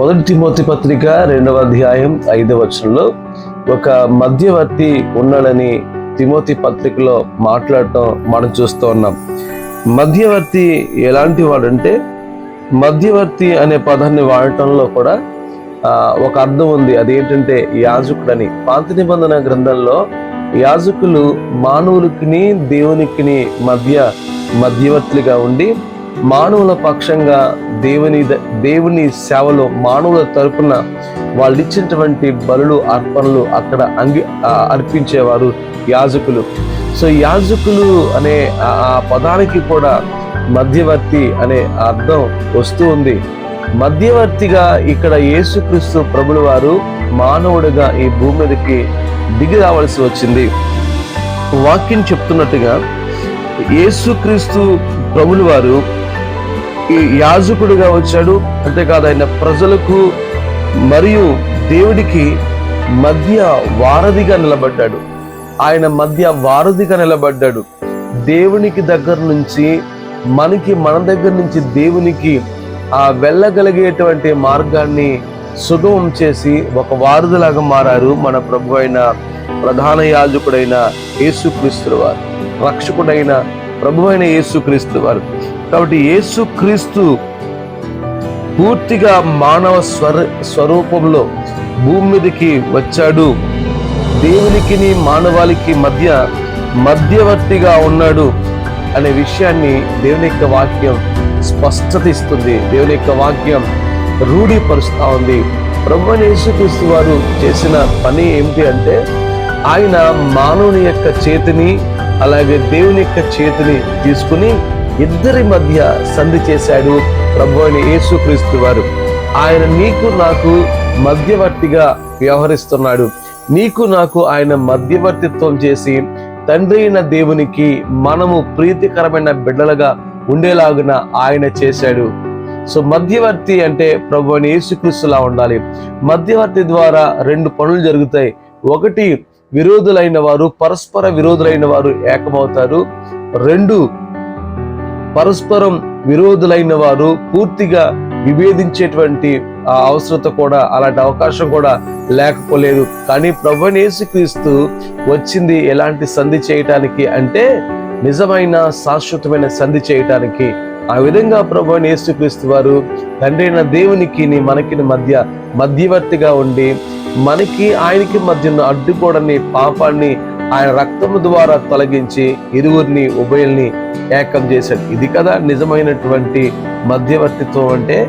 మొదటి తిమోతి పత్రిక రెండవ అధ్యాయం ఐదవ వచనంలో ఒక మధ్యవర్తి ఉన్నాడని తిమోతి పత్రికలో మాట్లాడటం మనం చూస్తూ ఉన్నాం. మధ్యవర్తి ఎలాంటి వాడంటే మధ్యవర్తి అనే పదాన్ని వాడటంలో కూడా ఒక అర్థం ఉంది. అదేంటంటే యాజకుడని. పాత నిబంధన గ్రంథంలో యాజకులు మానవులకిని దేవునికిని మధ్య మధ్యవర్తులుగా ఉండి మానవుల పక్షంగా దేవుని ద- దేవుని సేవలో మానవుల తరపున వాళ్ళు ఇచ్చినటువంటి బలులు అర్పణలు అక్కడ అంగి అర్పించేవారు యాజకులు. సో యాజకులు అనే ఆ పదానికి కూడా మధ్యవర్తి అనే అర్థం వస్తూ ఉంది. మధ్యవర్తిగా ఇక్కడ యేసుక్రీస్తు ప్రభుల వారు మానవుడిగా ఈ భూమి మీదకి దిగి రావాల్సి వచ్చింది. వాక్యం చెప్తున్నట్టుగా యేసుక్రీస్తు ప్రభులు వారు ఈ యాజకుడిగా వచ్చాడు. అంతేకాదు ఆయన ప్రజలకు మరియు దేవుడికి మధ్య వారధిగా నిలబడ్డాడు. ఆయన మధ్య వారధిగా నిలబడ్డాడు. దేవునికి దగ్గర నుంచి మనకి మన దగ్గర నుంచి దేవునికి ఆ వెళ్ళగలిగేటువంటి మార్గాన్ని సుగమం చేసి ఒక వారధిలాగా మారారు మన ప్రభు అయిన ప్రధాన యాజకుడైన యేసుక్రీస్తుల వారు. రక్షకుడైన ప్రభు అయిన యేసుక్రీస్తు వారు. కాబట్టి యేసుక్రీస్తు పూర్తిగా మానవ స్వర స్వరూపంలో భూమి మీదకి వచ్చాడు. దేవునికి మానవాళికి మధ్య మధ్యవర్తిగా ఉన్నాడు అనే విషయాన్ని దేవుని యొక్క వాక్యం స్పష్టత ఇస్తుంది. దేవుని యొక్క వాక్యం రూఢీపరుస్తూ ఉంది. ప్రభు యేసుక్రీస్తు వారు చేసిన పని ఏమిటి అంటే ఆయన మానవుని యొక్క చేతిని అలాగే దేవుని యొక్క చేతిని తీసుకుని ఇద్దరి మధ్య సంధి చేశాడు ప్రభు అయిన యేసుక్రీస్తు వారు. ఆయన నీకు నాకు మధ్యవర్తిగా వ్యవహరిస్తున్నాడు. నీకు నాకు ఆయన మధ్యవర్తిత్వం చేసి తండ్రి అయిన దేవునికి మనము ప్రీతికరమైన బిడ్డలుగా ఉండేలాగున ఆయన చేశాడు. సో మధ్యవర్తి అంటే ప్రభు యేసుక్రీస్తులా ఉండాలి. మధ్యవర్తి ద్వారా రెండు పనులు జరుగుతాయి. ఒకటి విరోధులైన వారు పరస్పర విరోధులైన వారు ఏకమవుతారు. రెండు పరస్పరం విరోధులైన వారు పూర్తిగా విభేదించేటువంటి ఆ అవసరత కూడా అలాంటి అవకాశం కూడా లేకపోలేదు. కానీ ప్రభు యేసుక్రీస్తు వచ్చింది ఎలాంటి సంధి చేయటానికి అంటే నిజమైన శాశ్వతమైన సంధి చేయటానికి. ఆ విధంగా ప్రభు యేసుక్రీస్తు వారు తండ్రైన దేవునికి మనకి మధ్య మధ్యవర్తిగా ఉండి మనకి ఆయనకి మధ్య ఉన్న అడ్డుకోడని పాపాన్ని ఆయన రక్తము ద్వారా తొలగించి ఇరువురిని ఉభయల్ని ఏకం చేశాడు. ఇది కదా నిజమైనటువంటి మధ్యవర్తిత్వం అంటే